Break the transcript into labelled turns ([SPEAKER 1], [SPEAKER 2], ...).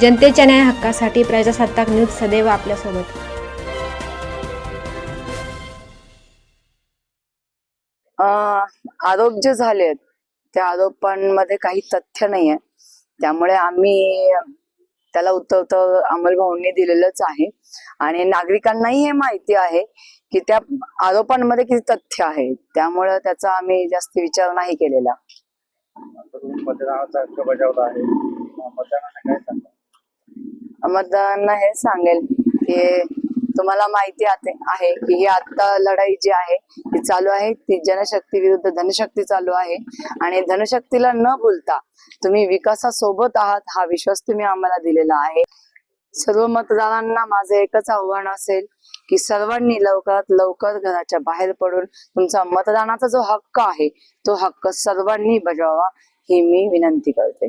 [SPEAKER 1] जनतेच्या न्याय हक्कासाठी प्रजासत्ताक न्यूज सदैव आपल्यासोबत.
[SPEAKER 2] अं, आरोप जे झालेत त्या आरोपांमध्ये काही तथ्य नाहीये. त्यामुळे आम्ही त्याला उत्तर उत्तर अमल भाऊंनी दिलेलंच आहे. आणि नागरिकांनाही हे माहिती आहे की त्या आरोपांमध्ये किती तथ्य आहे. त्यामुळे त्याचा आम्ही जास्त विचार नाही केलेला.
[SPEAKER 3] बजावला आहे. मतदानाने काय सांगा
[SPEAKER 2] मतदारांना हे सांगेल की तुम्हाला माहिती आहे की ही आता लढाई जी आहे ती चालू आहे. ती जनशक्ती विरुद्ध धनशक्ती चालू आहे. आणि धनशक्तीला न भूलता तुम्ही विकासासोबत आहात हा विश्वास तुम्ही आम्हाला दिलेला आहे. सर्व मतदारांना माझं एकच आव्हान असेल की सर्वांनी लवकरात लवकर घराच्या बाहेर पडून तुमचा मतदानाचा जो हक्क आहे तो हक्क सर्वांनी बजावा ही मी विनंती करते.